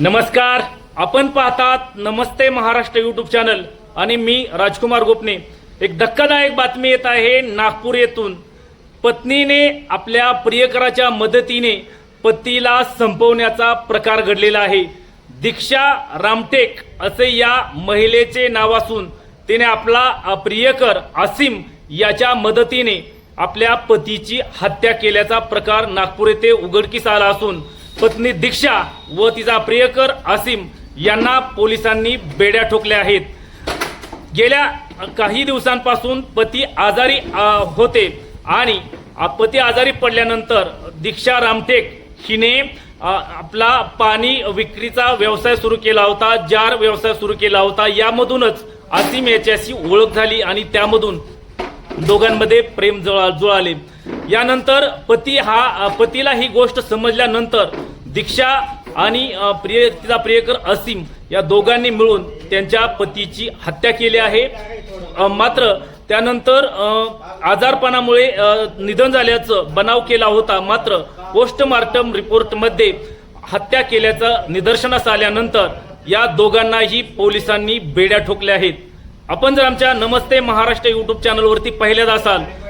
नमस्कार. आपण पाहतात नमस्ते महाराष्ट्र यूट्यूब चॅनल आणि मी राजकुमार गोपने. एक धक्कादायक बातमी येत आहे नागपूर येथून. पत्नीने आपल्या प्रियकराच्या मदतीने पतीला संपवण्याचा प्रकार घडलेला आहे. दीक्षा रामटेक असे या महिलेचे नाव असून तिने आपला प्रियकर आसिम याच्या मदतीने आपल्या पतीची हत्या केल्याचा प्रकार नागपूर येथे उघडकीस आला असून पत्नी दीक्षा व तिचा प्रियकर आसिम यांना पोलिसांनी बेड्या ठोकल्या आहेत. गेल्या काही दिवसांपासून पती आजारी होते आणि पती आजारी पडल्यानंतर दीक्षा रामटेक हिने आपला पाणी विक्रीचा व्यवसाय सुरू केला होता जार व्यवसाय सुरू केला होता. यामधूनच आसिम याच्याशी ओळख झाली आणि त्यामधून दोघांमध्ये प्रेम जुळा जुळाले. यानंतर पती हा पतीला ही गोष्ट समजल्यानंतर दीक्षा आणि प्रिय तिचा प्रियकर असीम या दोघांनी मिळून त्यांच्या पतीची हत्या केली आहे. मात्र त्यानंतर आजारपणामुळे निधन झाल्याचं बनाव केला होता. मात्र पोस्टमार्टम रिपोर्टमध्ये हत्या केल्याचं निदर्शनास आल्यानंतर या दोघांनाही पोलिसांनी बेड्या ठोकल्या आहेत. आपण जर आमच्या नमस्ते महाराष्ट्र युट्यूब चॅनलवरती पहिल्यांदा असाल